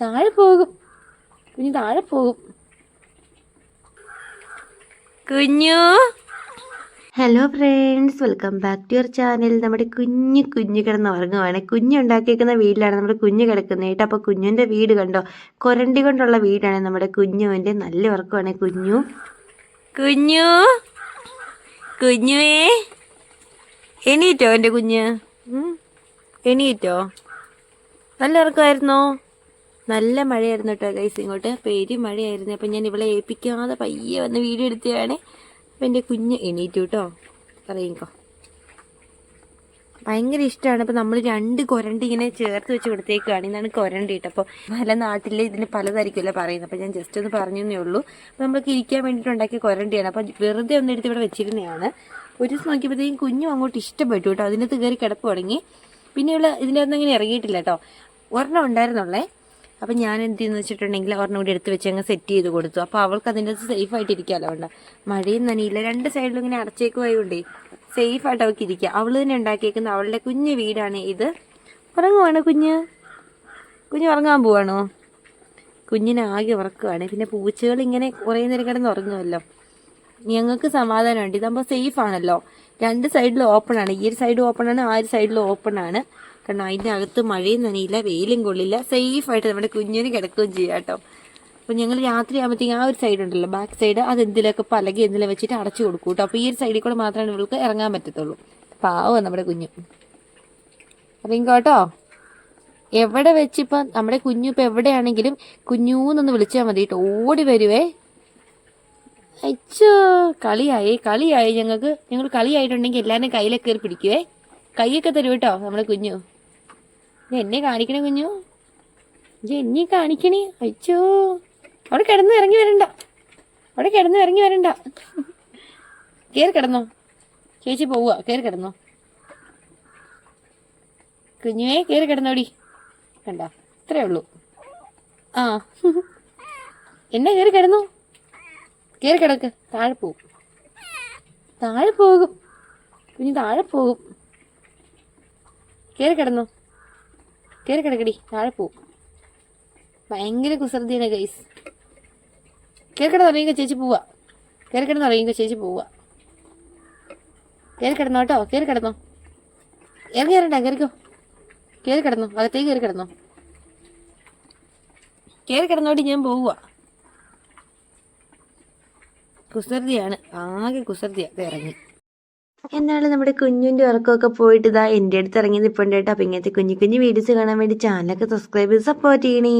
താഴെ പോകും. കുഞ്ഞു താഴെ പോകും. കുഞ്ഞു. Hello friends welcome back to your channel നമ്മുടെ കുഞ്ഞു കുഞ്ഞു കിടന്ന് ഉറങ്ങുവാണ്. കുഞ്ഞുണ്ടാക്കിയേക്കുന്ന വീട്ടിലാണ് നമ്മുടെ കുഞ്ഞു കിടക്കുന്നത്. കേട്ടോ അപ്പോൾ കുഞ്ഞിന്റെ വീട് കണ്ടോ? കൊരണ്ടി കൊണ്ടുള്ള വീടാണ് നമ്മുടെ കുഞ്ഞുവിന്റെ നല്ല ഉറക്കമാണ് കുഞ്ഞു. കുഞ്ഞു. കുഞ്ഞുവേ. എണീറ്റോ എന്റെ കുഞ്ഞ്? എണീറ്റോ? നല്ല ഉറക്കമായിരുന്നോ? നല്ല മഴയായിരുന്നു കേട്ടോ ഗൈസ് ഇങ്ങോട്ട് പേര് മഴയായിരുന്നു. അപ്പം ഞാൻ ഇവളെ ഏൽപ്പിക്കാതെ പയ്യെ വന്ന് വീഡിയോ എടുത്തതാണ്. അപ്പം എന്റെ കുഞ്ഞ് എണീറ്റു കേട്ടോ. പറയുമ്പോൾ ഭയങ്കര ഇഷ്ടമാണ് അപ്പം നമ്മൾ രണ്ട് കൊരണ്ടി ഇങ്ങനെ ചേർത്ത് വെച്ച് കൊടുത്തേക്കാണ്. ഇതാണ് കൊരണ്ടി കേട്ടോ. അപ്പോൾ പല നാട്ടിലെ ഇതിന് പലതായിരിക്കുമല്ലോ പറയുന്നത്. അപ്പോൾ ഞാൻ ജസ്റ്റ് ഒന്ന് പറഞ്ഞേ ഉള്ളൂ. അപ്പോൾ നമ്മൾക്ക് ഇരിക്കാൻ വേണ്ടിയിട്ട് ഉണ്ടാക്കിയ കൊരണ്ടിയാണ്. അപ്പോൾ വെറുതെ ഒന്ന് എടുത്ത് ഇവിടെ വെച്ചിരുന്നതാണ്. ഒരു ദിവസം നോക്കിയപ്പോഴത്തേക്കും കുഞ്ഞും അങ്ങോട്ട് ഇഷ്ടപ്പെട്ടു കേട്ടോ. അതിനകത്ത് കയറി കിടപ്പ് തുടങ്ങി. പിന്നെ ഇവിടെ ഇതിന്റെ അകത്ത് അങ്ങനെ ഇറങ്ങിയിട്ടില്ല കേട്ടോ. ഒരെണ്ണം ഉണ്ടായിരുന്നുള്ളേ. അപ്പം ഞാൻ എന്ത് ചെയ്യുന്നു വെച്ചിട്ടുണ്ടെങ്കിൽ ഒരെണ്ണം കൂടി എടുത്ത് വെച്ച് അങ്ങ് സെറ്റ് ചെയ്ത് കൊടുത്തു. അപ്പോൾ അവൾക്ക് അതിന്റെ അകത്ത് സേഫ് ആയിട്ട് ഇരിക്കാമല്ലോ വേണ്ട മഴയും നനയില്ല. രണ്ട് സൈഡിലും ഇങ്ങനെ അടച്ചേക്കുവായോണ്ടേ സേഫ് ആയിട്ട് അവൾക്ക് ഇരിക്കുക അവൾ തന്നെ ഉണ്ടാക്കിയേക്കുന്ന അവളുടെ കുഞ്ഞു വീടാണ് ഇത്. ഉറങ്ങുവാണ് കുഞ്ഞ്? കുഞ്ഞ് ഉറങ്ങാൻ പോവാണോ? കുഞ്ഞിനെ ആകെ ഉറക്കുവാണ് പിന്നെ പൂച്ചകൾ ഇങ്ങനെ കുറേ നേരം കിടന്ന് ഉറങ്ങുമല്ലോ ഞങ്ങൾക്ക് സമാധാനമുണ്ട്. ഇതാകുമ്പോൾ സേഫ് ആണല്ലോ. രണ്ട് സൈഡിലും ഓപ്പൺ ആണ്. ഈ ഒരു സൈഡ് ഓപ്പൺ ആണ് ആ ഒരു സൈഡിലും ഓപ്പൺ ആണ്. കാരണം അതിന്റെ അകത്ത് മഴയും നനയില്ല വെയിലും കൊള്ളില്ല. സേഫ് ആയിട്ട് നമ്മുടെ കുഞ്ഞിന് കിടക്കുകയും ചെയ്യാം കേട്ടോ. അപ്പോൾ ഞങ്ങൾ രാത്രി ആകുമ്പോഴത്തേക്കും ആ ഒരു സൈഡ് ഉണ്ടല്ലോ ബാക്ക് സൈഡ് അത് എന്തിലൊക്കെ പലകി എന്തിലും വെച്ചിട്ട് അടച്ചു കൊടുക്കും കേട്ടോ. അപ്പോൾ ഈ ഒരു സൈഡിൽ കൂടെ മാത്രമേ ഇവൾക്ക് ഇറങ്ങാൻ പറ്റത്തുള്ളൂ. പാവം നമ്മുടെ കുഞ്ഞു. കേട്ടോ. എവിടെ വെച്ചിപ്പോൾ നമ്മുടെ കുഞ്ഞു ഇപ്പം എവിടെയാണെങ്കിലും കുഞ്ഞൂന്നൊന്ന് വിളിച്ചാൽ മതി കേട്ടോ. ഓടി വരുവേ. അച്ഛോ കളിയായി കളിയായി ഞങ്ങൾക്ക്. ഞങ്ങൾ കളിയായിട്ടുണ്ടെങ്കിൽ എല്ലാവരും കയ്യിലൊക്കെ കയറി പിടിക്കുവേ. കൈയൊക്കെ തരും കേട്ടോ നമ്മുടെ കുഞ്ഞു. എന്നെ കാണിക്കണേ കുഞ്ഞു? എന്നെ കാണിക്കണേ? അച്ഛോ അവിടെ കിടന്ന് ഇറങ്ങി വരണ്ട. അവിടെ കിടന്ന് ഇറങ്ങി വരണ്ട. കയറി കിടന്നോ. ചേച്ചി പോവുക. കയറി കിടന്നോ. കുഞ്ഞുവേ കയറി കിടന്നോടി. കണ്ട ഇത്രേ ഉള്ളൂ. ആ. എന്നെ കയറി കിടന്നു. കയറി കിടക്ക്. താഴെ പോകും. താഴെ പോകും. കുഞ്ഞു താഴെ പോകും. കയറി കിടന്നു. കയറി കിടക്കടി താഴെ പോവും ഭയങ്കര കുസൃതിയാണ് ഗൈസ് കയറി കിടന്ന് ചേച്ചി പോവാ. കയറി കിടന്ന് ചേച്ചി പോവാ. കയറി കിടന്നോ കേട്ടോ കയറി കിടന്നോ. ഇറങ്ങി ഇറണ്ട കയറിക്കോ. കയറി കിടന്നോ അകത്തേക്ക് കയറി കിടന്നോ. കയറി കിടന്നോട്ട് ഞാൻ പോവുക കുസൃതിയാണ് ആകെ കുസൃതിയാണ് ഇറങ്ങി. എന്നാലും നമ്മുടെ കുഞ്ഞിന്റെ ഉറക്കമൊക്കെ പോയിട്ട് ഇതാ എന്റെ അടുത്ത് ഇറങ്ങി നിൽപ്പുണ്ട് കേട്ടോ. അപ്പം ഇങ്ങനത്തെ കുഞ്ഞു കുഞ്ഞു വീഡിയോസ് കാണാൻ വേണ്ടി ചാനലൊക്കെ സബ്സ്ക്രൈബ് ചെയ്ത് സപ്പോർട്ട് ചെയ്യണേ.